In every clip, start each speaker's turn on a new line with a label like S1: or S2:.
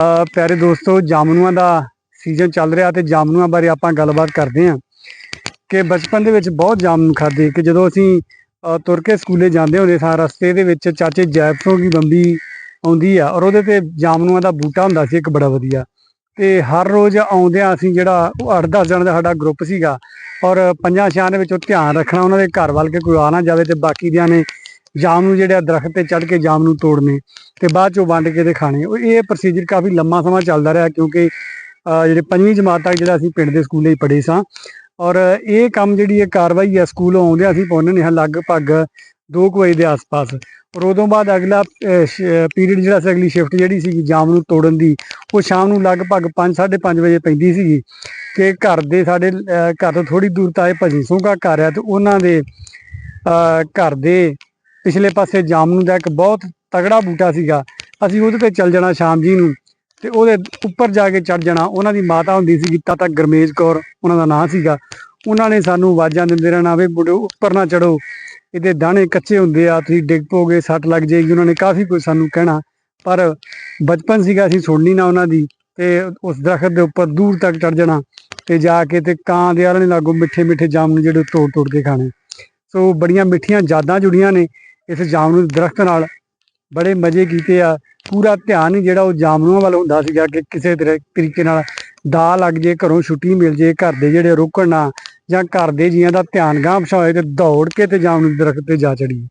S1: ਪਿਆਰੇ ਦੋਸਤੋ ਜਾਮਨੂਆਂ ਦਾ ਸੀਜ਼ਨ ਚੱਲ ਰਿਹਾ ਤੇ ਜਾਮਨੂਆਂ ਬਾਰੇ ਆਪਾਂ ਗੱਲਬਾਤ ਕਰਦੇ ਹਾਂ ਕਿ ਬਚਪਨ ਦੇ ਵਿੱਚ ਬਹੁਤ ਜਾਮਨ ਖਾਦੇ ਕਿ ਜਦੋਂ ਅਸੀਂ ਤੁਰ ਕੇ ਸਕੂਲੇ ਜਾਂਦੇ ਹੁੰਦੇ ਸਾਂ, ਰਸਤੇ ਦੇ ਵਿੱਚ ਚਾਚੇ ਜੈਪਸੋਂ ਦੀ ਬੰਬੀ ਆਉਂਦੀ ਆ ਔਰ ਉਹਦੇ ਤੇ ਜਾਮਨੂਆਂ ਦਾ ਬੂਟਾ ਹੁੰਦਾ ਸੀ ਇੱਕ ਬੜਾ ਵਧੀਆ ਤੇ ਹਰ ਰੋਜ਼ ਆਉਂਦਿਆਂ ਅਸੀਂ ਜਿਹੜਾ ਉਹ 8-10 ਜਣ ਦਾ ਸਾਡਾ ਗਰੁੱਪ ਸੀਗਾ ਔਰ ਪੰਜਾਂ ਛਿਆਂ ਦੇ ਵਿੱਚ ਉਹ ਧਿਆਨ ਰੱਖਣਾ, ਉਹਨਾਂ ਦੇ ਘਰ ਵੱਲ ਕੇ ਕੋਈ ਆ ਨਾ ਜਾਵੇ ਤੇ ਬਾਕੀ ਦਿਆਂ ਨੇ ਜਾਮਨੂ ਜਿਹੜੇ ਆ ਦਰਖਤ ਤੇ ਚੜ ਕੇ ਜਾਮ ਨੂੰ ਤੋੜਨੇ ਤੇ ਬਾਅਦ ਚੋਂ ਵੰਡ ਕੇ ਤੇ ਖਾਣੇ। ਉਹ ਇਹ ਪ੍ਰੋਸੀਜਰ ਕਾਫੀ ਲੰਮਾ ਸਮਾਂ ਚੱਲਦਾ ਰਿਹਾ ਕਿਉਂਕਿ ਅਹ ਜਿਹੜੇ ਪੰਜਵੀਂ ਜਮਾਤ ਤੱਕ ਜਿਹੜਾ ਅਸੀਂ ਪਿੰਡ ਦੇ ਸਕੂਲੇ ਹੀ ਪੜ੍ਹੇ ਸਾਂ। ਔਰ ਇਹ ਕੰਮ ਜਿਹੜੀ ਇਹ ਕਾਰਵਾਈ ਹੈ ਸਕੂਲੋਂ ਆਉਂਦੇ ਅਸੀਂ ਪਹੁੰਚਣੇ ਹਾਂ ਲਗਭਗ 2 ਵਜੇ ਦੇ ਆਸ-ਪਾਸ। ਔਰ ਉਦੋਂ ਬਾਅਦ ਅਗਲਾ ਪੀਰੀਅਡ ਜਿਹੜਾ ਸੀ ਅਗਲੀ ਸ਼ਿਫਟ ਜਿਹੜੀ ਸੀਗੀ ਜਾਮ ਨੂੰ ਤੋੜਨ ਦੀ ਉਹ ਸ਼ਾਮ ਨੂੰ ਲਗਭਗ 5:30 ਵਜੇ ਪੈਂਦੀ ਸੀਗੀ ਕਿ ਘਰ ਦੇ ਸਾਡੇ ਅਹ, ਘਰ ਤੋਂ ਥੋੜੀ ਦੂਰ ਤਾਏ ਇਹ ਭਜੀ ਸੋਗਾ ਘਰ ਆ ਤੇ ਉਹਨਾਂ ਦੇ ਅਹ, ਘਰ ਦੇ ਪਿਛਲੇ ਪਾਸੇ ਜਾਮਨੂ ਦਾ ਇੱਕ ਬਹੁਤ ਤਗੜਾ ਬੂਟਾ ਸੀਗਾ। ਅਸੀਂ ਉਹਦੇ ਤੇ ਚੱਲ ਜਾਣਾ ਸ਼ਾਮ ਜੀ ਨੂੰ ਤੇ ਉਹਦੇ ਉੱਪਰ ਜਾ ਕੇ ਚੜ ਜਾਣਾ। ਉਹਨਾਂ ਦੀ ਮਾਤਾ ਹੁੰਦੀ ਸੀ ਗੀਤਾ ਤੱਕ ਗਰਮੇਜ ਕੌਰ, ਉਹਨਾਂ ਦਾ ਨਾਂ ਸੀਗਾ। ਉਹਨਾਂ ਨੇ ਸਾਨੂੰ ਆਵਾਜ਼ਾਂ ਦਿੰਦੇ ਰਹਿਣਾ, ਵੀ ਮੁੰਡਿਓ ਉੱਪਰ ਨਾ ਚੜੋ ਇਹਦੇ ਦਾਣੇ ਕੱਚੇ ਹੁੰਦੇ ਆ, ਤੁਸੀਂ ਡਿੱਗ ਪੋਗੇ, ਸੱਟ ਲੱਗ ਜਾਏਗੀ। ਉਹਨਾਂ ਨੇ ਕਾਫੀ ਕੁਝ ਸਾਨੂੰ ਕਹਿਣਾ। ਪਰ ਬਚਪਨ ਸੀਗਾ, ਅਸੀਂ ਸੁਣਨੀ ਨਾ ਉਹਨਾਂ ਦੀ ਤੇ ਉਸ ਦਰਖਤ ਦੇ ਉੱਪਰ ਦੂਰ ਤੱਕ ਚੜ ਜਾਣਾ ਤੇ ਜਾ ਕੇ ਤੇ ਕਾਂ ਦੇ ਆਲਣੇ ਲਾਗੋ ਮਿੱਠੇ ਮਿੱਠੇ ਜਾਮਨ ਜਿਹੜੇ ਤੋੜ ਤੋੜ ਕੇ ਖਾਣੇ। ਸੋ ਬੜੀਆਂ ਮਿੱਠੀਆਂ ਯਾਦਾਂ ਜੁੜੀਆਂ ਨੇ। ਇਸ ਜਾਮਨੂ ਦੇ ਦਰਖਤ ਨਾਲ ਬੜੇ ਮਜ਼ੇ ਕੀਤੇ ਆ। ਪੂਰਾ ਧਿਆਨ ਹੀ ਜਿਹੜਾ ਉਹ ਜਾਮਨੂਆਂ ਵੱਲ ਹੁੰਦਾ ਸੀਗਾ ਕਿ ਕਿਸੇ ਤਰੀਕੇ ਨਾਲ ਦਾ ਲੱਗ ਜੇ, ਘਰੋਂ ਛੁੱਟੀ ਮਿਲ ਜੇ, ਘਰ ਦੇ ਜਿਹੜੇ ਰੁਕਣ ਨਾ ਜਾਂ ਘਰ ਦੇ ਜੀਆਂ ਦਾ ਧਿਆਨ ਗਾਂਹ ਪਛਾਏ ਤੇ ਦੌੜ ਕੇ ਤੇ ਜਾਮਨੂ ਦੇ ਦਰਖਤ ਤੇ ਜਾ ਚੜੀ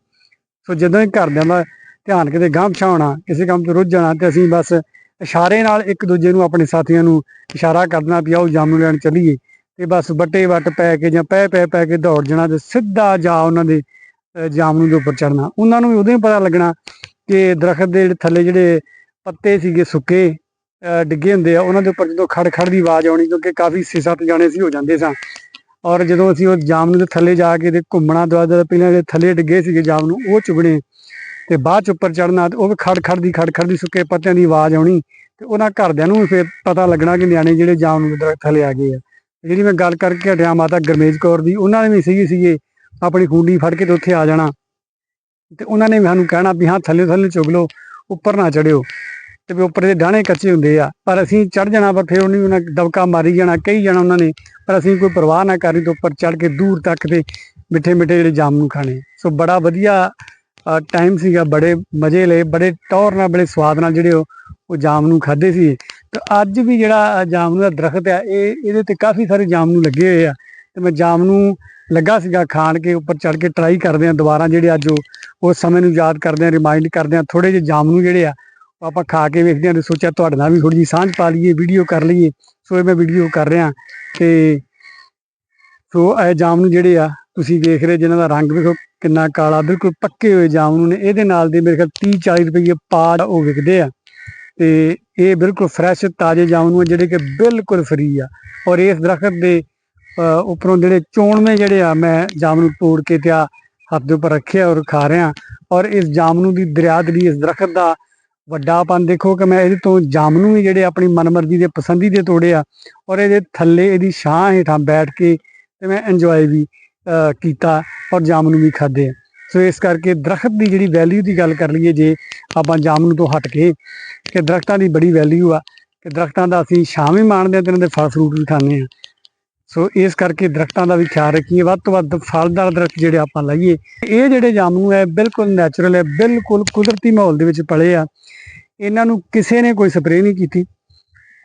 S1: ਸੋ ਜਦੋਂ ਹੀ ਘਰਦਿਆਂ ਦਾ ਧਿਆਨ ਕਿਤੇ ਗਾਂਹ ਪਛਾਉਣਾ ਕਿਸੇ ਕੰਮ ਤੇ ਰੁੱਝ ਜਾਣਾ ਤੇ ਅਸੀਂ ਬਸ ਇਸ਼ਾਰੇ ਨਾਲ ਇੱਕ ਦੂਜੇ ਨੂੰ, ਆਪਣੇ ਸਾਥੀਆਂ ਨੂੰ ਇਸ਼ਾਰਾ ਕਰਨਾ ਵੀ ਆਓ ਜਾਮਨੂ ਲੈਣ ਚੱਲੀਏ ਤੇ ਬਸ ਵੱਟੇ ਵੱਟ ਪੈ ਕੇ ਜਾਂ ਪੈ ਪੈ ਪੈ ਕੇ ਦੌੜ ਜਾਣਾ ਤੇ ਸਿੱਧਾ ਜਾ ਉਹਨਾਂ ਦੇ ਜਾਮਨੂ ਦੇ ਉੱਪਰ ਚੜਨਾ ਉਹਨਾਂ ਨੂੰ ਵੀ ਉਦੋਂ ਹੀ ਪਤਾ ਲੱਗਣਾ ਕਿ ਦਰਖਤ ਦੇ ਥੱਲੇ ਜਿਹੜੇ ਪੱਤੇ ਸੀਗੇ, ਸੁੱਕੇ, ਅਹ ਡਿੱਗੇ ਹੁੰਦੇ ਆ, ਉਹਨਾਂ ਦੇ ਉੱਪਰ ਜਦੋਂ ਖੜ ਖੜ ਦੀ ਆਵਾਜ਼ ਆਉਣੀ, ਕਿਉਂਕਿ ਕਾਫੀ ਛੇ ਸੱਤ ਜਾਣੇ ਸੀ, ਹੋ ਜਾਂਦੇ ਸਾਂ। ਔਰ ਜਦੋਂ ਅਸੀਂ ਉਹ ਜਾਮਨੂ ਦੇ ਥੱਲੇ ਜਾ ਕੇ ਤੇ ਘੁੰਮਣਾ ਦਵਾਦਾ ਪਹਿਲਾਂ ਜਿਹੜੇ ਥੱਲੇ ਡਿੱਗੇ ਸੀਗੇ ਜਾਮਨੂ ਉਹ ਚੁਗਣੇ ਤੇ ਬਾਅਦ ਚ ਉੱਪਰ ਚੜਨਾ ਤੇ ਉਹ ਵੀ ਖੜ ਖੜ ਦੀ ਖੜ ਖੜ ਦੀ ਸੁੱਕੇ ਪੱਤਿਆਂ ਦੀ ਆਵਾਜ਼ ਆਉਣੀ ਤੇ ਉਹਨਾਂ ਘਰਦਿਆਂ ਨੂੰ ਵੀ ਫਿਰ ਪਤਾ ਲੱਗਣਾ ਕਿ ਨਿਆਣੇ ਜਿਹੜੇ ਜਾਮਨੂ ਦੇ ਦਰਖਤ ਥੱਲੇ ਆ ਗਏ ਆ। ਜਿਹੜੀ ਮੈਂ ਗੱਲ ਕਰਕੇ ਹਟਿਆ, ਮਾਤਾ ਗਰਮੇਜ ਕੌਰ ਦੀ, ਉਹਨਾਂ ਨੇ ਵੀ ਸੀਗੀ, ਸੀਗੇ ਆਪਣੀ ਖੁੰਡੀ ਫੜ ਕੇ ਤੇ ਉੱਥੇ ਆ ਜਾਣਾ। ਤੇ ਉਹਨਾਂ ਨੇ ਵੀ ਸਾਨੂੰ ਕਹਿਣਾ ਵੀ ਹਾਂ, ਥੱਲੇ ਥੱਲੇ ਚੁਗ ਲਓ, ਉੱਪਰ ਨਾ ਚੜਿਓ। ਤੇ ਵੀ ਉੱਪਰ ਦੇ ਡਾਣੇ ਕੱਚੇ ਹੁੰਦੇ ਆ, ਪਰ ਅਸੀਂ ਚੜ ਜਾਣਾ, ਪਰ ਫਿਰ ਉਹਨੇ ਉਹਨਾਂ ਦਬਕਾ ਮਾਰੀ ਜਾਣਾ ਕਈ ਜਾਣਾ ਉਹਨਾਂ ਨੇ, ਪਰ ਅਸੀਂ ਕੋਈ ਪਰਵਾਹ ਨਾ ਕਰੀ ਤੇ ਉੱਪਰ ਚੜ ਕੇ ਦੂਰ ਤੱਕ ਤੇ ਮਿੱਠੇ ਮਿੱਠੇ ਜਿਹੜੇ ਜਾਮਨੂੰ ਖਾਣੇ। ਸੋ ਬੜਾ ਵਧੀਆ ਟਾਈਮ ਸੀਗਾ, ਬੜੇ ਮਜ਼ੇ ਲਏ, ਬੜੇ ਟੌਰ ਨਾਲ, ਬੜੇ ਸਵਾਦ ਨਾਲ ਜਿਹੜੇ ਉਹ ਉਹ ਜਾਮਨੂੰ ਖਾਦੇ ਸੀ। ਤੇ ਅੱਜ ਵੀ ਜਿਹੜਾ ਜਾਮਨੂੰ ਦਾ ਦਰਖਤ ਆ, ਇਹ, ਇਹਦੇ ਤੇ ਕਾਫੀ ਸਾਰੇ ਜਾਮਨੂੰ ਲੱਗੇ ਹੋਏ ਆ। ਤੇ ਮੈਂ ਜਾਮਨੂੰ ਲੱਗਾ ਸੀਗਾ ਖਾਣ ਕੇ, ਉੱਪਰ ਚੜ ਕੇ ਟਰਾਈ ਕਰਦੇ ਆ ਦੁਬਾਰਾ ਜਿਹੜੇ ਅੱਜ ਉਹ ਉਸ ਸਮੇਂ ਨੂੰ ਯਾਦ ਕਰਦੇ ਆ ਰਿਮਾਈਂਡ ਕਰਦੇ ਆ ਥੋੜੇ ਜਿਹੇ ਜਾਮਨੂੰ ਜਿਹੜੇ ਆ ਆਪਾਂ ਖਾ ਕੇ ਵੇਖਦੇ ਆ ਤੇ ਸੋਚਿਆ ਤੁਹਾਡੇ ਨਾਲ ਵੀ ਥੋੜੀ ਜਿਹੀ ਸਾਂਝ ਪਾ ਲਈਏ ਵੀਡੀਓ ਕਰ ਲਈਏ। ਸੋ ਇਹ ਮੈਂ ਵੀਡੀਓ ਕਰ ਰਿਹਾ ਤੇ ਸੋ ਇਹ ਜਾਮ ਨੂੰ ਜਿਹੜੇ ਆ, ਤੁਸੀਂ ਵੇਖ ਰਹੇ ਜਿਨ੍ਹਾਂ ਦਾ ਰੰਗ ਵੇਖੋ ਕਿੰਨਾ ਕਾਲਾ, ਬਿਲਕੁਲ ਪੱਕੇ ਹੋਏ ਜਾਮਨੂੰ ਨੇ ਇਹਦੇ ਨਾਲ ਦੇ ਮੇਰੇ ਖਿਆਲ 30 40 ਰੁਪਏ ਪਾ ਉਹ ਵਿਕਦੇ ਆ। ਤੇ ਇਹ ਬਿਲਕੁਲ ਫਰੈਸ਼ ਤਾਜ਼ੇ ਜਾਮਨੂੰ ਆ, ਜਿਹੜੇ ਕਿ ਬਿਲਕੁਲ ਫਰੀ ਆ। ਔਰ ਇਸ ਦਰਖਤ ਦੇ ਉੱਪਰੋਂ ਜਿਹੜੇ ਚੋਣਵੇਂ ਜਿਹੜੇ ਆ, ਮੈਂ ਜਾਮਨੂੰ ਤੋੜ ਕੇ ਤੇ ਆ ਹੱਥ ਦੇ ਉੱਪਰ ਰੱਖਿਆ ਔਰ ਖਾ ਰਿਹਾ ਔਰ ਇਸ ਜਾਮਨੂ ਦੀ ਦਰਿਆਦਲੀ ਇਸ ਦਰਖਤ ਦਾ ਵੱਡਾਪਨ ਦੇਖੋ ਕਿ ਮੈਂ ਇਹਦੇ ਤੋਂ ਜਾਮਨੂ ਵੀ ਜਿਹੜੇ ਆਪਣੀ ਮਨਮਰਜ਼ੀ ਦੇ ਪਸੰਦੀ ਦੇ ਤੋੜੇ ਆ ਔਰ ਇਹਦੇ ਥੱਲੇ ਇਹਦੀ ਛਾਂ ਹੇਠਾਂ ਬੈਠ ਕੇ ਤੇ ਮੈਂ ਇੰਜੋਏ ਵੀ, ਅਹ ਕੀਤਾ ਔਰ ਜਾਮਨੂ ਵੀ ਖਾਦੇ ਆ। ਸੋ ਇਸ ਕਰਕੇ ਦਰਖਤ ਦੀ ਜਿਹੜੀ ਵੈਲਿਊ ਦੀ ਗੱਲ ਕਰ ਲਈਏ ਜੇ ਆਪਾਂ ਜਾਮਨੂ ਤੋਂ ਹਟ ਕੇ ਕਿ ਦਰਖਤਾਂ ਦੀ ਬੜੀ ਵੈਲਿਊ ਆ, ਕਿ ਦਰਖਤਾਂ ਦਾ ਅਸੀਂ ਛਾਂ ਵੀ ਮਾਣਦੇ ਆ ਤੇ ਇਹਨਾਂ ਦੇ ਫਲ ਫਰੂਟ ਵੀ ਖਾਂਦੇ ਆ। ਸੋ ਇਸ ਕਰਕੇ ਦਰਖਤਾਂ ਦਾ ਵੀ ਖਿਆਲ ਰੱਖੀਏ। ਵੱਧ ਤੋਂ ਵੱਧ ਫਲਦਾਰ ਦਰਖਤ ਜਿਹੜੇ ਆਪਾਂ ਲਾਈਏ, ਇਹ ਜਿਹੜੇ ਜਾਮੂ ਹੈ, ਬਿਲਕੁਲ ਨੈਚੁਰਲ ਹੈ, ਬਿਲਕੁਲ ਕੁਦਰਤੀ ਮਾਹੌਲ ਦੇ ਵਿੱਚ ਪਲੇ ਆ। ਇਹਨਾਂ ਨੂੰ ਕਿਸੇ ਨੇ ਕੋਈ ਸਪਰੇਅ ਨਹੀਂ ਕੀਤੀ।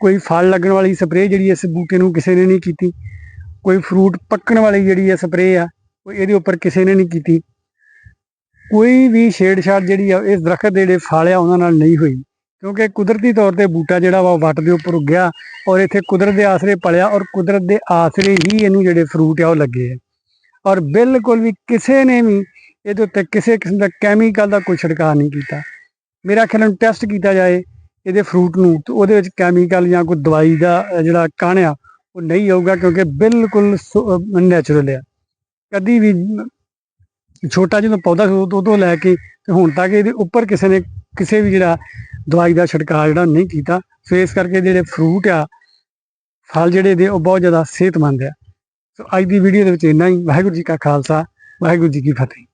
S1: ਕੋਈ ਫਲ ਲੱਗਣ ਵਾਲੀ ਸਪਰੇਅ ਜਿਹੜੀ ਇਸ ਬੂਟੇ ਨੂੰ ਕਿਸੇ ਨੇ ਨਹੀਂ ਕੀਤੀ। ਕੋਈ ਫਰੂਟ ਪੱਕਣ ਵਾਲੀ ਜਿਹੜੀ ਹੈ ਸਪਰੇਅ ਆ, ਉਹ ਇਹਦੇ ਉੱਪਰ ਕਿਸੇ ਨੇ ਨਹੀਂ ਕੀਤੀ। ਕੋਈ ਵੀ ਛੇੜਛਾੜ ਜਿਹੜੀ ਆ, ਇਸ ਦਰਖਤ ਦੇ ਜਿਹੜੇ ਫਲ ਆ, ਉਹਨਾਂ ਨਾਲ ਨਹੀਂ ਹੋਈ। ਕਿਉਂਕਿ ਕੁਦਰਤੀ ਤੌਰ ਤੇ ਬੂਟਾ ਜਿਹੜਾ ਵਾ ਉਹ ਵੱਟ ਦੇ ਉੱਪਰ ਉੱਗਿਆ ਔਰ ਇੱਥੇ ਕੁਦਰਤ ਦੇ ਆਸਰੇ ਪਲਿਆ ਔਰ ਕੁਦਰਤ ਦੇ ਆਸਰੇ ਹੀ ਇਹਨੂੰ ਜਿਹੜੇ ਫਰੂਟ ਆ ਉਹ ਲੱਗੇ ਆ। ਔਰ ਬਿਲਕੁਲ ਵੀ ਕਿਸੇ ਨੇ ਵੀ ਇਹਦੇ ਉੱਤੇ ਕਿਸੇ ਕਿਸਮ ਦਾ ਕੈਮੀਕਲ ਦਾ ਕੋਈ ਛਿੜਕਾਅ ਨਹੀਂ ਕੀਤਾ। ਮੇਰਾ ਖਿਆਲ ਨੂੰ ਟੈਸਟ ਕੀਤਾ ਜਾਏ ਇਹਦੇ ਫਰੂਟ ਨੂੰ ਤੇ ਉਹਦੇ ਵਿੱਚ ਕੈਮੀਕਲ ਜਾਂ ਕੋਈ ਦਵਾਈ ਦਾ ਜਿਹੜਾ ਕਣ ਆ, ਉਹ ਨਹੀਂ ਆਊਗਾ ਕਿਉਂਕਿ ਬਿਲਕੁਲ ਨੈਚੁਰਲ ਆ। ਕਦੀ ਵੀ ਛੋਟਾ ਜਦੋਂ ਪੌਦਾ ਸੀ ਉਦੋਂ ਤੋਂ ਲੈ ਕੇ ਤੇ ਹੁਣ ਤੱਕ ਇਹਦੇ ਉੱਪਰ ਕਿਸੇ ਨੇ ਕਿਸੇ ਵੀ ਜਿਹੜਾ ਦਵਾਈ ਦਾ ਛਿੜਕਾਅ ਜਿਹੜਾ ਨਹੀਂ ਕੀਤਾ, ਸੋ ਇਸ ਕਰਕੇ ਜਿਹੜੇ ਫਰੂਟ ਆ, ਫਲ ਜਿਹੜੇ ਦੇ ਉਹ ਬਹੁਤ ਜ਼ਿਆਦਾ ਸਿਹਤਮੰਦ ਆ। ਸੋ ਅੱਜ ਦੀ ਵੀਡੀਓ ਦੇ ਵਿੱਚ ਇੰਨਾ ਹੀ। ਵਾਹਿਗੁਰੂ ਜੀ ਕਾ ਖਾਲਸਾ, ਵਾਹਿਗੁਰੂ ਜੀ ਕੀ ਫਤਿਹ।